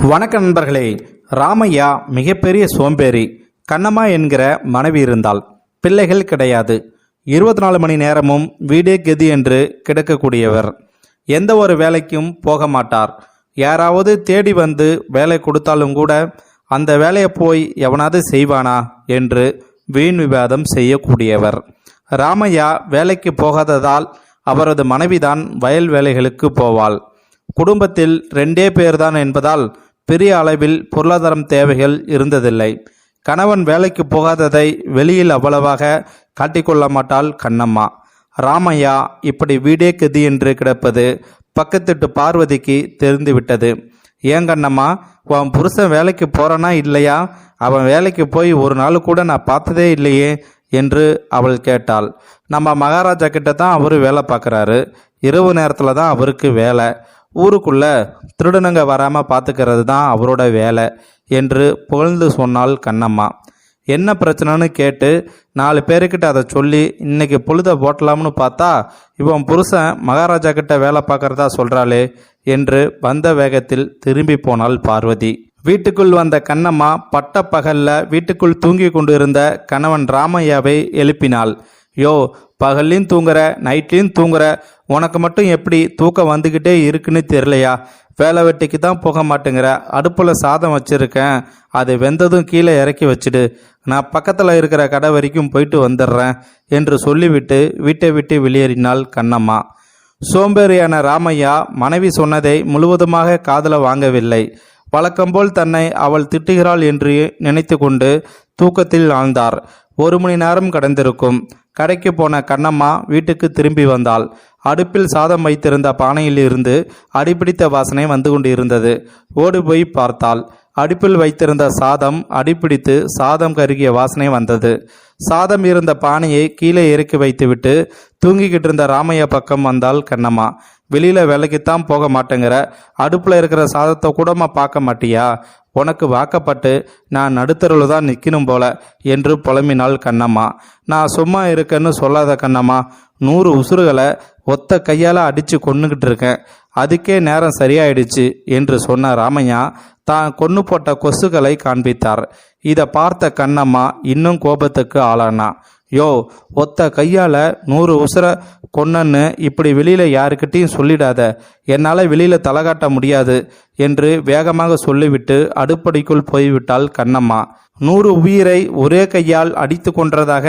வணக்க நண்பர்களே. ராமையா மிகப்பெரிய சோம்பேறி. கண்ணம்மா என்கிற மனைவி இருந்தால் பிள்ளைகள் கிடையாது. இருபத்தி நாலு மணி நேரமும் வீடே கெதி என்று கிடக்கக்கூடியவர். எந்த ஒரு வேலைக்கும் போக மாட்டார். யாராவது தேடி வந்து வேலை கொடுத்தாலும் கூட அந்த வேலையை போய் எவனாவது செய்வானா என்று வீண் விவாதம் செய்யக்கூடியவர். ராமையா வேலைக்கு போகாததால் அவரது மனைவிதான் வயல் வேலைகளுக்கு போவாள். குடும்பத்தில் ரெண்டே பேர்தான் என்பதால் பெரிய அளவில் பொருளாதாரம் தேவைகள் இருந்ததில்லை. கணவன் வேலைக்கு போகாததை வெளியில் அவ்வளவாக காட்டிக்கொள்ள மாட்டாள் கண்ணம்மா. ராமையா இப்படி வீடே கதி என்று கிடப்பது பக்கத்துட்டு பார்வதிக்கு தெரிந்துவிட்டது. ஏன் கண்ணம்மா உன் புருஷன் வேலைக்கு போறானா இல்லையா? அவன் வேலைக்கு போய் ஒரு நாள் கூட நான் பார்த்ததே இல்லையே என்று அவள் கேட்டாள். நம்ம மகாராஜா கிட்ட தான் அவரு வேலை பார்க்குறாரு. இரவு நேரத்தில் தான் அவருக்கு வேலை. ஊருக்குள்ளே திருடனுங்க வராமல் பார்த்துக்கிறது தான் அவரோட வேலை என்று புகழ்ந்து சொன்னாள் கண்ணம்மா. என்ன பிரச்சனைன்னு கேட்டு நாலு பேருக்கிட்ட அதை சொல்லி இன்னைக்கு பொழுத போட்டலாம்னு பார்த்தா இவன் புருஷன் மகாராஜா கிட்ட வேலை பார்க்கறதா சொல்கிறாளே என்று வந்த வேகத்தில் திரும்பி போனாள் பார்வதி. வீட்டுக்குள் வந்த கண்ணம்மா பட்ட பகல்ல வீட்டுக்குள் தூங்கி கொண்டிருந்த கணவன் ராமையாவை எழுப்பினாள். யோ பகல்லையும் தூங்குற நைட்லேயும் தூங்குற உனக்கு மட்டும் எப்படி தூக்கம் வந்துக்கிட்டே இருக்குன்னு தெரியலையா? வேலை வெட்டிக்கு தான் போக மாட்டேங்கிற. அடுப்பில் சாதம் வச்சுருக்கேன். அது வெந்ததும் கீழே இறக்கி வச்சுடு. நான் பக்கத்தில் இருக்கிற கடை வரைக்கும் போயிட்டு வந்துடுறேன் என்று சொல்லிவிட்டு வீட்டை விட்டு வெளியேறினாள் கண்ணம்மா. சோம்பேறியான ராமையா மனைவி சொன்னதை முழுவதுமாக காதல வாங்கவில்லை. வழக்கம்போல் தன்னை அவள் திட்டுகிறாள் என்று நினைத்து கொண்டு தூக்கத்தில் ஆழ்ந்தார். ஒரு மணி நேரம் கடந்திருக்கும். கடைக்கு போன கண்ணம்மா வீட்டுக்கு திரும்பி வந்தாள். அடுப்பில் சாதம் வைத்திருந்த பானையில் இருந்து அடிப்பிடித்த வாசனை வந்து கொண்டு இருந்தது ஓடி போய் பார்த்தாள். அடுப்பில் வைத்திருந்த சாதம் அடிப்பிடித்து சாதம் கருகிய வாசனை வந்தது. சாதம் இருந்த பானையை கீழே இறக்கி வைத்துவிட்டு தூங்கிக்கிட்டு இருந்த ராமையா பக்கம் வந்தாள் கண்ணம்மா. வெளியில வேலைக்குத்தான் போக மாட்டேங்கிற அடுப்புல இருக்கிற சாதத்தை கூடமா பார்க்க மாட்டியா? உனக்கு வாக்கப்பட்டு நான் நடுத்தருவில் தான் நிற்கணும் போல என்று புலம்பினாள் கண்ணம்மா. நான் சும்மா இருக்கேன்னு சொல்லாத கண்ணம்மா நூறு உசுறுகளை ஒத்த கையால் அடித்து கொன்னுக்கிட்டு இருக்கேன். அதுக்கே நேரம் சரியாயிடுச்சு என்று சொன்ன ராமையா தான் கொன்று போட்ட கொசுகளை காண்பித்தார். இதை பார்த்த கண்ணம்மா இன்னும் கோபத்துக்கு ஆளானா. யோ ஒத்த கையால் நூறு உசுர கொன்னன்னு இப்படி வெளியில் யாருக்கிட்டையும் சொல்லிடாத. என்னால் வெளியில் தலை காட்ட முடியாது என்று வேகமாக சொல்லிவிட்டு அடுப்படிக்குள் போய்விட்டாள் கண்ணம்மா. நூறு உயிரை ஒரே கையால் அடித்து கொன்றதாக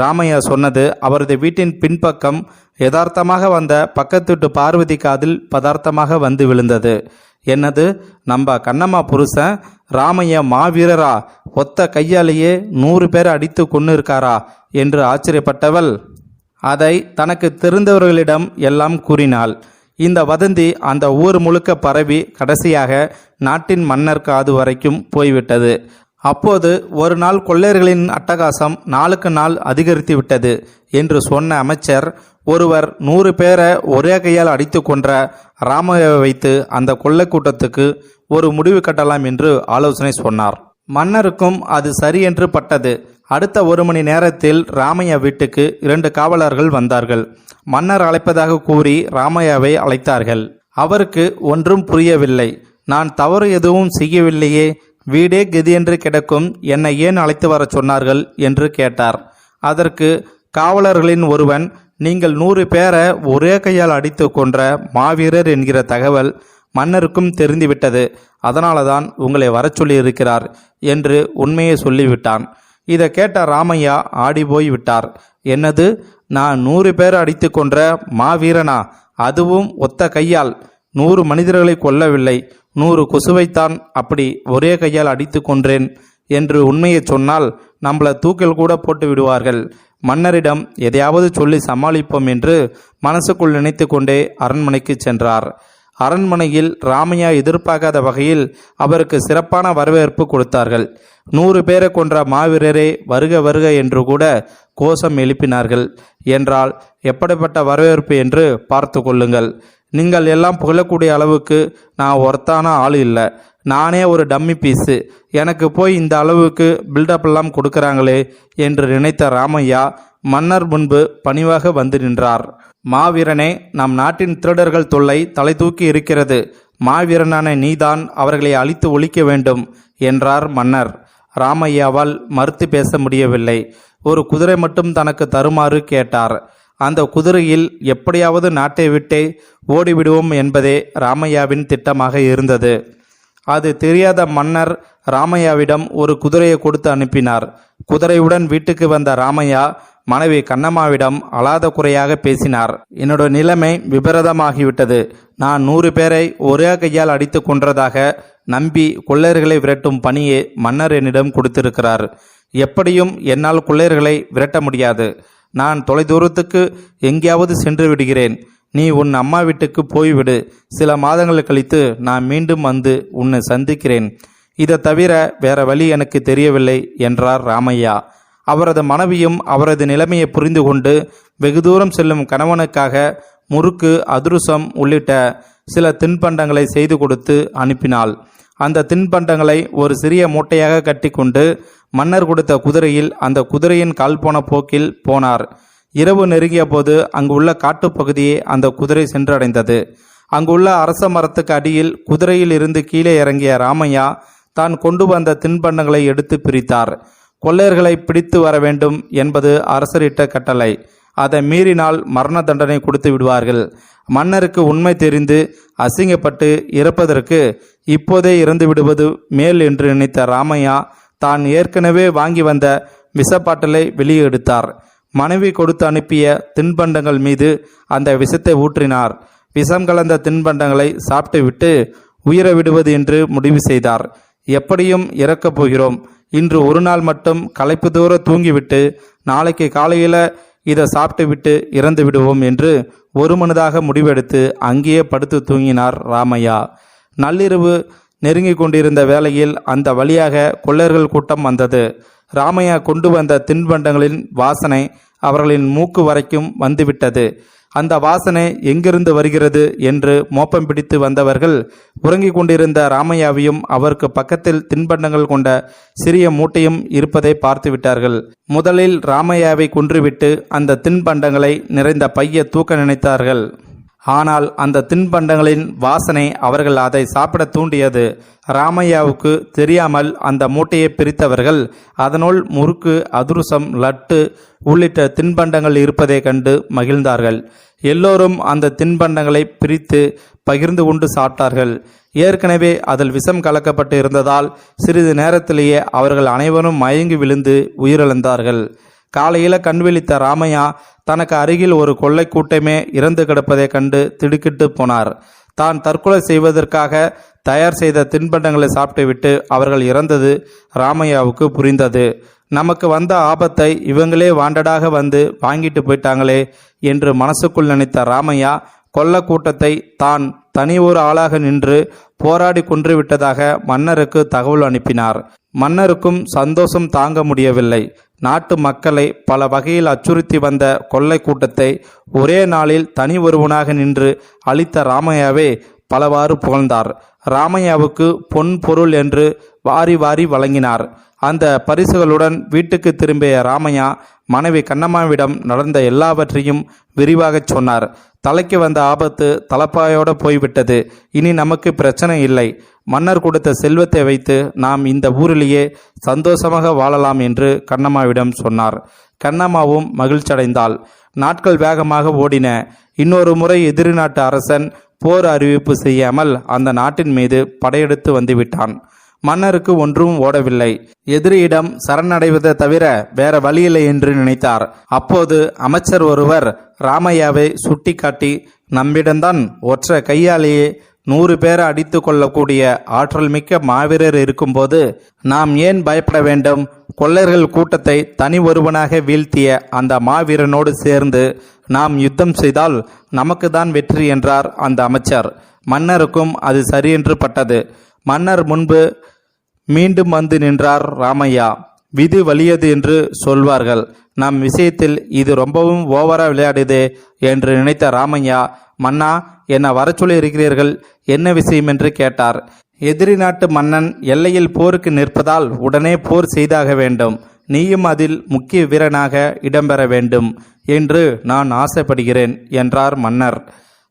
ராமையா சொன்னது அவரது வீட்டின் பின்பக்கம் யதார்த்தமாக வந்த பக்கத்துட்டு பார்வதி காதில் பதார்த்தமாக வந்து விழுந்தது. என்னது? நம்ம கண்ணம்மா புருஷன் ராமைய மாவீரரா ஒத்த கையாலேயே நூறு பேர் அடித்து கொண்டு இருக்காரா என்று ஆச்சரியப்பட்டவள். அதை தனக்கு தெரிந்தவர்களிடம் எல்லாம் கூறினாள். இந்த வதந்தி அந்த ஊர் முழுக்க பரவி கடைசியாக நாட்டின் மன்னர் காது வரைக்கும் போய்விட்டது. அப்போது ஒரு நாள் கொள்ளையர்களின் அட்டகாசம் நாளுக்கு நாள் அதிகரித்து விட்டது என்று சொன்ன அமைச்சர் ஒருவர் நூறு பேரை ஒரே கையால் அடித்து கொன்ற ராமையாவை வைத்து அந்த கொள்ளை கூட்டத்துக்கு ஒரு முடிவு கட்டலாம் என்று ஆலோசனை சொன்னார். மன்னருக்கும் அது சரி என்று பட்டது. அடுத்த ஒரு மணி நேரத்தில் ராமையா வீட்டுக்கு இரண்டு காவலர்கள் வந்தார்கள். மன்னர் அழைப்பதாக கூறி ராமையாவை அழைத்தார்கள். அவருக்கு ஒன்றும் புரியவில்லை. நான் தவறு எதுவும் செய்யவில்லையே வீடே கதியென்று கிடக்கும் என்னை ஏன் அழைத்து வரச் சொன்னார்கள் என்று கேட்டார். அதற்கு காவலர்களின் ஒருவன் நீங்கள் நூறு பேரை ஒரே கையால் அடித்து கொன்ற மாவீரர் என்கிற தகவல் மன்னருக்கும் தெரிந்துவிட்டது. அதனால தான் உங்களை வரச் சொல்லியிருக்கிறார் என்று உண்மையை சொல்லிவிட்டான். இதை கேட்ட ராமையா ஆடி போய் விட்டார். என்னது? நான் நூறு பேர் அடித்து கொன்ற மாவீரனா? அதுவும் ஒத்த கையால். நூறு மனிதர்களை கொல்லவில்லை. நூறு கொசுவைத்தான் அப்படி ஒரே கையால் அடித்து கொன்றேன் என்று உண்மையை சொன்னால் நம்மளை தூக்கில் கூட போட்டு விடுவார்கள். மன்னரிடம் எதையாவது சொல்லி சமாளிப்போம் என்று மனசுக்குள் நினைத்து கொண்டே அரண்மனைக்கு சென்றார். அரண்மனையில் ராமையா எதிர்பார்க்காத வகையில் அவருக்கு சிறப்பான வரவேற்பு கொடுத்தார்கள். நூறு பேரை கொன்ற மாவீரரே வருக வருக என்று கூட கோஷம் எழுப்பினார்கள். என்றால் எப்படிப்பட்ட வரவேற்பு என்று பார்த்து கொள்ளுங்கள். நீங்கள் எல்லாம் புகழக்கூடிய அளவுக்கு நான் ஒர்த்தான ஆள் இல்லை. நானே ஒரு டம்மி பீஸு. எனக்கு போய் இந்த அளவுக்கு பில்டப் எல்லாம் கொடுக்குறாங்களே என்று நினைத்த ராமையா மன்னர் முன்பு பணிவாக வந்து நின்றார். மாவீரனே நம் நாட்டின் திருடர்கள் தொல்லை தலை தூக்கி இருக்கிறது. மாவீரனான நீதான் அவர்களை அழித்து ஒழிக்க வேண்டும் என்றார் மன்னர். ராமையாவால் மறுத்து பேச முடியவில்லை. ஒரு குதிரை மட்டும் தனக்கு தருமாறு கேட்டார். அந்த குதிரையில் எப்படியாவது நாட்டை விட்டே ஓடிவிடுவோம் என்பதே ராமையாவின் திட்டமாக இருந்தது. அது தெரியாத மன்னர் ராமையாவிடம் ஒரு குதிரையை கொடுத்து அனுப்பினார். குதிரையுடன் வீட்டுக்கு வந்த ராமையா மனைவி கண்ணம்மாவிடம் அலாத குறையாக பேசினார். என்னோட நிலைமை விபரீதமாகிவிட்டது. நான் நூறு பேரை ஒரே கையால் அடித்து கொன்றதாக நம்பி கொள்ளையர்களை விரட்டும் பணியை மன்னர் என்னிடம் கொடுத்திருக்கிறார். எப்படியும் என்னால் கொள்ளையர்களை விரட்ட முடியாது. நான் தொலைதூரத்துக்கு எங்கேயாவது சென்று விடுகிறேன். நீ உன் அம்மா வீட்டுக்கு போய்விடு. சில மாதங்கள் கழித்து நான் மீண்டும் வந்து உன்னை சந்திக்கிறேன். இதை தவிர வேற வழி எனக்கு தெரியவில்லை என்றார் ராமையா. அவரது மனைவியும் அவரது நிலைமையை புரிந்து கொண்டு வெகு தூரம் செல்லும் கணவனுக்காக முறுக்கு அதிருசம் உள்ளிட்ட சில தின்பண்டங்களை செய்து கொடுத்து அனுப்பினாள். அந்த தின்பண்டங்களை ஒரு சிறிய மூட்டையாக கட்டிக்கொண்டு மன்னர் கொடுத்த குதிரையில் அந்த குதிரையின் கால் போன போக்கில் போனார். இரவு நெருங்கிய போது அங்குள்ள காட்டுப்பகுதியை அந்த குதிரை சென்றடைந்தது. அங்குள்ள அரச மரத்துக்கு அடியில் குதிரையில் இருந்து கீழே இறங்கிய ராமையா தான் கொண்டு வந்த தின்பண்டங்களை எடுத்து பிரித்தார். கொள்ளையர்களை பிடித்து வர வேண்டும் என்பது அரசரிட்ட கட்டளை. அதை மீறினால் மரண தண்டனை கொடுத்து விடுவார்கள். மன்னருக்கு உண்மை தெரிந்து அசிங்கப்பட்டு இறப்பதற்கு இப்போதே இறந்து விடுவது மேல் என்று நினைத்த ராமையா தான் ஏற்கனவே வாங்கி வந்த விஷப்பாட்டலை வெளியே எடுத்தார் மனைவி கொடுத்து அனுப்பிய தின்பண்டங்கள் மீது அந்த விஷத்தை ஊற்றினார். விஷம் கலந்த தின்பண்டங்களை சாப்பிட்டுவிட்டு உயிரை விடுவது என்று முடிவு செய்தார். எப்படியும் இறக்கப் போகிறோம். இன்று ஒரு நாள் மட்டும் களைப்பு தூர தூங்கிவிட்டு நாளைக்கு காலையில் இதை சாப்பிட்டுவிட்டு இறந்து விடுவோம் என்று ஒரு மனதாக முடிவெடுத்து அங்கேயே படுத்து தூங்கினார் ராமையா. நள்ளிரவு நெருங்கி கொண்டிருந்த வேளையில் அந்த வழியாக கொள்ளையர்கள் கூட்டம் வந்தது. ராமையா கொண்டு வந்த தின்பண்டங்களின் வாசனை அவர்களின் மூக்கு வரைக்கும் வந்துவிட்டது. அந்த வாசனை எங்கிருந்து வருகிறது என்று மோப்பம் பிடித்து வந்தவர்கள் உறங்கிக் கொண்டிருந்த ராமையாவையும் அவருக்கு பக்கத்தில் தின்பண்டங்கள் கொண்ட சிறிய மூட்டையும் இருப்பதை பார்த்துவிட்டார்கள் முதலில் ராமையாவை கொன்றுவிட்டு அந்த தின்பண்டங்களை நிறைந்த பைய தூக்க நினைத்தார்கள். ஆனால் அந்த தின்பண்டங்களின் வாசனை அவர்கள் அதை சாப்பிட தூண்டியது. ராமையாவுக்கு தெரியாமல் அந்த மூட்டையை பிரித்தவர்கள் அதனுள் முறுக்கு அதிருசம் லட்டு உள்ளிட்ட தின்பண்டங்கள் இருப்பதைக் கண்டு மகிழ்ந்தார்கள். எல்லோரும் அந்த தின்பண்டங்களை பிரித்து பகிர்ந்து கொண்டு சாப்பிட்டார்கள். ஏற்கனவே அதில் விஷம் கலக்கப்பட்டு இருந்ததால் சிறிது நேரத்திலேயே அவர்கள் அனைவரும் மயங்கி விழுந்து உயிரிழந்தார்கள். காலையில் கண்விழித்த ராமையா தனக்கு அருகில் ஒரு கொள்ளை கூட்டமே இறந்து கிடப்பதைக் கண்டு திடுக்கிட்டு போனார். தான் தற்கொலை செய்வதற்காக தயார் செய்த தின்பண்டங்களை சாப்பிட்டுவிட்டு அவர்கள் இறந்தது ராமையாவுக்கு புரிந்தது. நமக்கு வந்த ஆபத்தை இவங்களே வாண்டடாக வந்து வாங்கிட்டு போயிட்டாங்களே என்று மனசுக்குள் நினைத்த ராமையா கொல்ல கூட்டத்தை தான் தனி ஒரு ஆளாக நின்று போராடி கொன்று விட்டதாக மன்னருக்கு தகவல் அனுப்பினார். மன்னருக்கும் சந்தோஷம் தாங்க முடியவில்லை. நாட்டு மக்களை பல வகையில் அச்சுறுத்தி வந்த கொள்ளை கூட்டத்தை ஒரே நாளில் தனி ஒருவனாக நின்று அளித்த ராமையாவே பலவாறு புகழ்ந்தார். ராமையாவுக்கு பொன் பொருள் என்று வாரி வாரி வழங்கினார். அந்த பரிசுகளுடன் வீட்டுக்கு திரும்பிய ராமையா மனைவி கண்ணம்மாவிடம் நடந்த எல்லாவற்றையும் விரிவாகச் சொன்னார். தலைக்கு வந்த ஆபத்து தலப்பாயோடு போய்விட்டது. இனி நமக்கு பிரச்சனை இல்லை. மன்னர் கொடுத்த செல்வத்தை வைத்து நாம் இந்த ஊரிலேயே சந்தோஷமாக வாழலாம் என்று கண்ணம்மாவிடம் சொன்னார். கண்ணம்மாவும் மகிழ்ச்சியடைந்தாள். நாட்கள் வேகமாக ஓடின. இன்னொரு முறை எதிரி நாட்டு அரசன் போர் அறிவிப்பு செய்யாமல் அந்த நாட்டின் மீது படையெடுத்து வந்துவிட்டான். மன்னருக்கு ஒன்றும் ஓடவில்லை. எதிரியிடம் சரணடைவதை தவிர வேற வழியில்லை என்று நினைத்தார். அப்போது அமைச்சர் ஒருவர் ராமையாவை சுட்டிக்காட்டி நம்மிடம்தான் ஒற்றை கையாலேயே நூறு பேரை அடித்து கொள்ளக்கூடிய ஆற்றல் மிக்க மாவீரர் இருக்கும்போது நாம் ஏன் பயப்பட வேண்டும்? கொள்ளையர்கள் கூட்டத்தை தனி ஒருவனாக வீழ்த்திய அந்த மாவீரனோடு சேர்ந்து நாம் யுத்தம் செய்தால் நமக்கு தான் வெற்றி என்றார் அந்த அமைச்சர். மன்னருக்கும் அது சரியென்று பட்டது. மன்னர் முன்பு மீண்டும் வந்து நின்றார் ராமையா. விதி வலியது என்று சொல்வார்கள். நம் விஷயத்தில் இது ரொம்பவும் ஓவரா விளையாடுதே என்று நினைத்த ராமையா மன்னா என்ன வர சொல்லி இருக்கிறீர்கள்? என்ன விஷயம் என்று கேட்டார். எதிரி நாட்டு மன்னன் எல்லையில் போருக்கு நிற்பதால் உடனே போர் செய்தாக வேண்டும். நீயும் அதில் முக்கிய வீரனாக இடம்பெற வேண்டும் என்று நான் ஆசைப்படுகிறேன் என்றார் மன்னர்.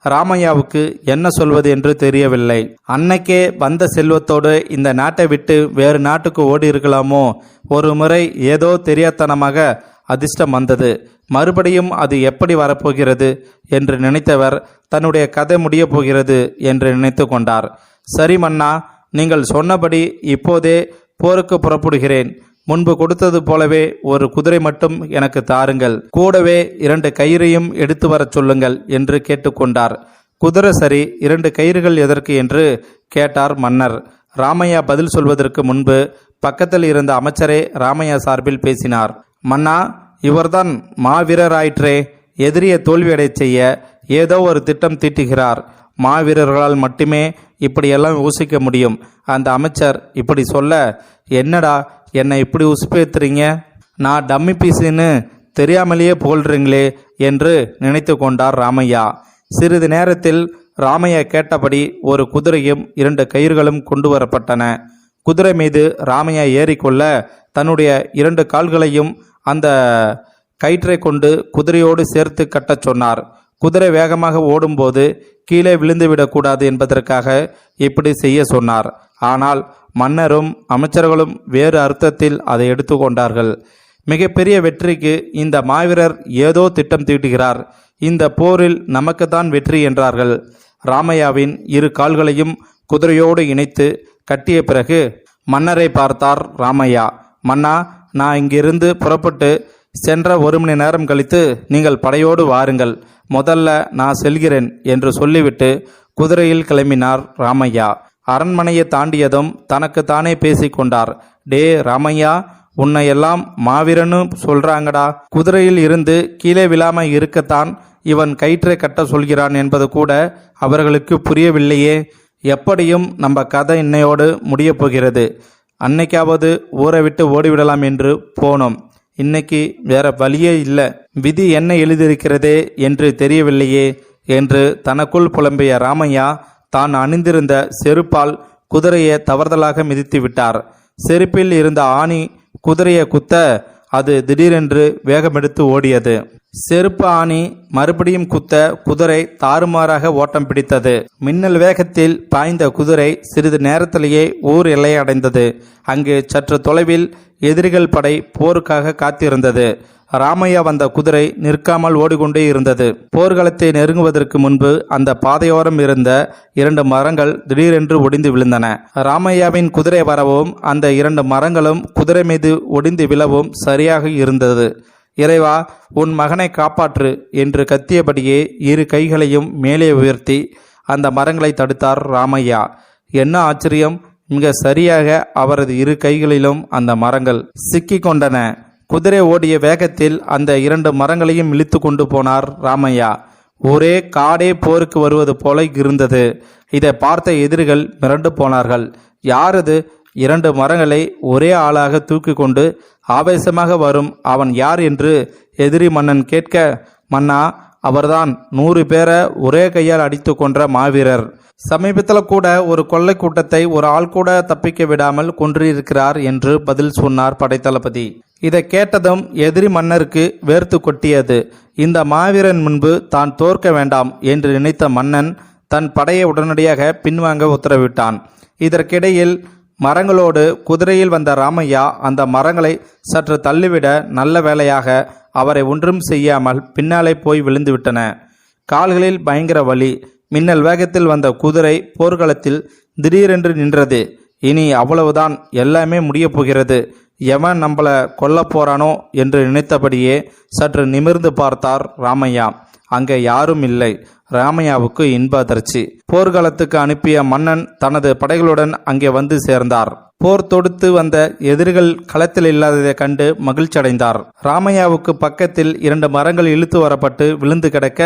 ராமையாவுக்கு என்ன சொல்வது என்று தெரியவில்லை. அன்னைக்கே வந்த செல்வத்தோடு இந்த நாட்டை விட்டு வேறு நாட்டுக்கு ஓடி இருக்கலாமோ? ஒரு முறை ஏதோ தெரியாத்தனமாக அதிர்ஷ்டம் வந்தது. மறுபடியும் அது எப்படி வரப்போகிறது என்று நினைத்தவர் தன்னுடைய கதை முடியப் போகிறது என்று நினைத்து கொண்டார். சரி மன்னா நீங்கள் சொன்னபடி இப்போதே போருக்கு புறப்படுகிறேன். முன்பு கொடுத்தது போலவே ஒரு குதிரை மட்டும் எனக்கு தாருங்கள். கூடவே இரண்டு கயிறையும் எடுத்து வரச் சொல்லுங்கள் என்று கேட்டுக்கொண்டார். குதிரை சரி இரண்டு கயிறுகள் எதற்கு என்று கேட்டார் மன்னர். ராமையா பதில் சொல்வதற்கு முன்பு பக்கத்தில் இருந்த அமைச்சரே ராமையா சார்பில் பேசினார். மன்னா இவர்தான் மாவீரராயிற்றே எதிரியை தோல்வியடைச் செய்ய ஏதோ ஒரு திட்டம் தீட்டுகிறார். மாவீரர்களால் மட்டுமே இப்படியெல்லாம் யோசிக்க முடியும். அந்த அமைச்சர் இப்படி சொல்ல என்னடா என்னை இப்படி உசுப்பேத்துறீங்க? நான் டம்மி பீஸுன்னு தெரியாமலேயே புகழ்றீங்களே என்று நினைத்து கொண்டார் ராமையா. சிறிது நேரத்தில் ராமையா கேட்டபடி ஒரு குதிரையும் இரண்டு கயிறுகளும் கொண்டு வரப்பட்டன. குதிரை மீது ராமையா ஏறிக்கொள்ள தன்னுடைய இரண்டு கால்களையும் அந்த கயிற்றை கொண்டு குதிரையோடு சேர்த்து கட்டச் சொன்னார். குதிரை வேகமாக ஓடும்போது கீழே விழுந்துவிடக்கூடாது என்பதற்காக இப்படி செய்ய சொன்னார். ஆனால் மன்னரும் அமைச்சர்களும் வேறு அர்த்தத்தில் அதை எடுத்துக்கொண்டார்கள் மிகப்பெரிய வெற்றிக்கு இந்த மாவீரர் ஏதோ திட்டம் தீட்டுகிறார். இந்த போரில் நமக்குத்தான் வெற்றி என்றார்கள். ராமையாவின் இரு கால்களையும் குதிரையோடு இணைத்து கட்டிய பிறகு மன்னரை பார்த்தார் ராமையா. மன்னா நான் இங்கிருந்து புறப்பட்டு சென்ற ஒரு மணி நேரம் கழித்து நீங்கள் படையோடு வாருங்கள். முதல்ல நான் செல்கிறேன் என்று சொல்லிவிட்டு குதிரையில் கிளம்பினார் ராமையா. அரண்மனையை தாண்டியதும் தனக்கு தானே பேசிக்கொண்டார் டே ராமையா உன்னை எல்லாம் மாவீரன்னு சொல்றாங்கடா. குதிரையில் இருந்து கீழே விழாம இருக்கத்தான் இவன் கயிற்றை கட்ட சொல்கிறான் என்பது கூட அவர்களுக்கு புரியவில்லையே. எப்படியும் நம்ம கதை இன்னையோடு முடியப் போகிறது. அன்னைக்காவது ஊரை விட்டு ஓடிவிடலாம் என்று போனோம். இன்னைக்கு வேற வழியே இல்லை. விதி என்ன எழுதியிருக்கிறதே என்று தெரியவில்லையே என்று தனக்குள் புலம்பிய ராமையா தான் அணிந்திருந்த செருப்பால் குதிரையை தவறுதலாக மிதித்து விட்டார். செருப்பில் இருந்த ஆணி குதிரையை குத்த அது திடீரென்று வேகமெடுத்து ஓடியது. செருப்பு ஆணி மறுபடியும் குத்த குதிரை தாறுமாறாக ஓட்டம் பிடித்தது. மின்னல் வேகத்தில் பாய்ந்த குதிரை சிறிது நேரத்திலேயே ஊர் எல்லையை அடைந்தது அங்கு சற்று தொலைவில் எதிரிகள் படை போருக்காக காத்திருந்தது. ராமையா வந்த குதிரை நிற்காமல் ஓடிக்கொண்டே இருந்தது. போர்க்களத்தை நெருங்குவதற்கு முன்பு அந்த பாதையோரம் இருந்த இரண்டு மரங்கள் திடீரென்று ஒடிந்து விழுந்தன. ராமையாவின் குதிரை வரவும் அந்த இரண்டு மரங்களும் குதிரை மீது ஒடிந்து விழவும் சரியாக இருந்தது. இறைவா உன் மகனை காப்பாற்று என்று கத்தியபடியே இரு கைகளையும் மேலே உயர்த்தி அந்த மரங்களை தடுத்தார் ராமையா. என்ன ஆச்சரியம்? மிக சரியாக அவரது இரு கைகளிலும் அந்த மரங்கள் சிக்கி கொண்டன குதிரை ஓடிய வேகத்தில் அந்த இரண்டு மரங்களையும் இழுத்து கொண்டு போனார் ராமையா. ஒரே காடே போருக்கு வருவது போல இருந்தது. இதை பார்த்த எதிரிகள் மிரண்டு போனார்கள். யாரது இரண்டு மரங்களை ஒரே ஆளாக தூக்கி கொண்டு ஆவேசமாக வரும் அவன் யார் என்று எதிரி மன்னன் கேட்க மன்னா அவர்தான் நூறு பேரை ஒரே கையால் அடித்து கொன்ற மாவீரர். சமீபத்தில் கூட ஒரு கொள்ளை கூட்டத்தை ஒரு ஆள் கூட தப்பிக்க விடாமல் கொன்றிருக்கிறார் என்று பதில் சொன்னார் படைத்தளபதி. இதை கேட்டதும் எதிரி மன்னருக்கு வேர்த்து கொட்டியது. இந்த மாவீரன் முன்பு தான் தோற்க வேண்டாம் என்று நினைத்த மன்னன் தன் படையை உடனடியாக பின்வாங்க உத்தரவிட்டான். இதற்கிடையில் மரங்களோடு குதிரையில் வந்த ராமையா அந்த மரங்களை சற்று தள்ளிவிட நல்ல வேலையாக அவரை ஒன்றும் செய்யாமல் பின்னாலே போய் விழுந்துவிட்டன. கால்களில் பயங்கர வலி. மின்னல் வேகத்தில் வந்த குதிரை போர்க்களத்தில் திடீரென்று நின்றது. இனி அவ்வளவுதான். எல்லாமே முடியப் போகிறது. எவன் நம்மள கொல்லப் போறானோ என்று நினைத்தபடியே சற்று நிமிர்ந்து பார்த்தார் ராமையா. அங்கே யாரும் இல்லை. ராமையாவுக்கு இன்ப அதிர்ச்சி. போர்க்களத்துக்கு அனுப்பிய மன்னன் தனது படைகளுடன் அங்கே வந்து சேர்ந்தார். போர் தொடுத்து வந்த எதிரிகள் களத்தில் இல்லாததை கண்டு மகிழ்ச்சியடைந்தார். ராமையாவுக்கு பக்கத்தில் இரண்டு மரங்கள் இழுத்து வரப்பட்டு விழுந்து கிடக்க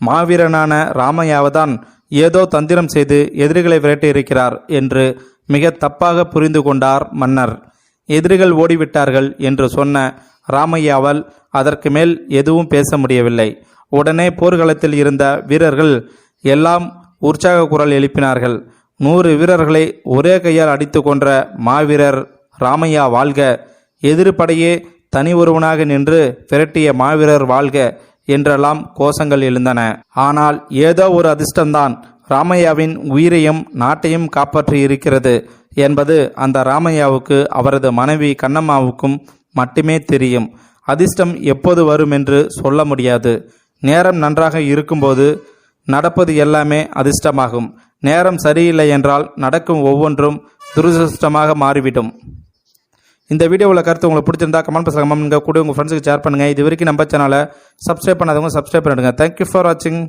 மாவீரனான ராமையாவதான் ஏதோ தந்திரம் செய்து எதிரிகளை விரட்டியிருக்கிறார் என்று மிக தப்பாக புரிந்து கொண்டார் மன்னர். எதிரிகள் ஓடிவிட்டார்கள் என்று சொன்ன ராமையாவால் அதற்கு மேல் எதுவும் பேச முடியவில்லை. உடனே போர்க்களத்தில் இருந்த வீரர்கள் எல்லாம் உற்சாக குரல் எழுப்பினார்கள். நூறு வீரர்களை ஒரே கையால் அடித்து கொன்ற மாவீரர் ராமையா வாழ்க. எதிர்ப்படையே தனி ஒருவனாக நின்று விரட்டிய மாவீரர் வாழ்க என்றெல்லாம் கோஷங்கள் எழுந்தன. ஆனால் ஏதோ ஒரு அதிர்ஷ்டம்தான் ராமையாவின் உயிரையும் நாட்டையும் காப்பாற்றி இருக்கிறது என்பது அந்த ராமையாவுக்கு அவரது மனைவி கண்ணம்மாவுக்கும் மட்டுமே தெரியும். அதிர்ஷ்டம் எப்போது வரும் என்று சொல்ல முடியாது. நேரம் நன்றாக இருக்கும்போது நடப்பது எல்லாமே அதிர்ஷ்டமாகும். நேரம் சரியில்லை என்றால் நடக்கும் ஒவ்வொன்றும் துரதிருஷ்டமாக மாறிவிடும். இந்த வீடியோவில் கருத்து உங்களுக்கு பிடிச்சிருந்தா கமெண்ட் பண்ணுங்க. கமெண்ட் கூட உங்கள் ஃப்ரெண்ட்ஸுக்கு ஷேர் பண்ணுங்கள் இது வரைக்கும் நம்ம சேனலை சப்ஸ்கிரைப் பண்ணாதவங்க சப்ஸ்கிரைப் பண்ணிடுங்க. தேங்க்யூ ஃபார் வாட்சிங்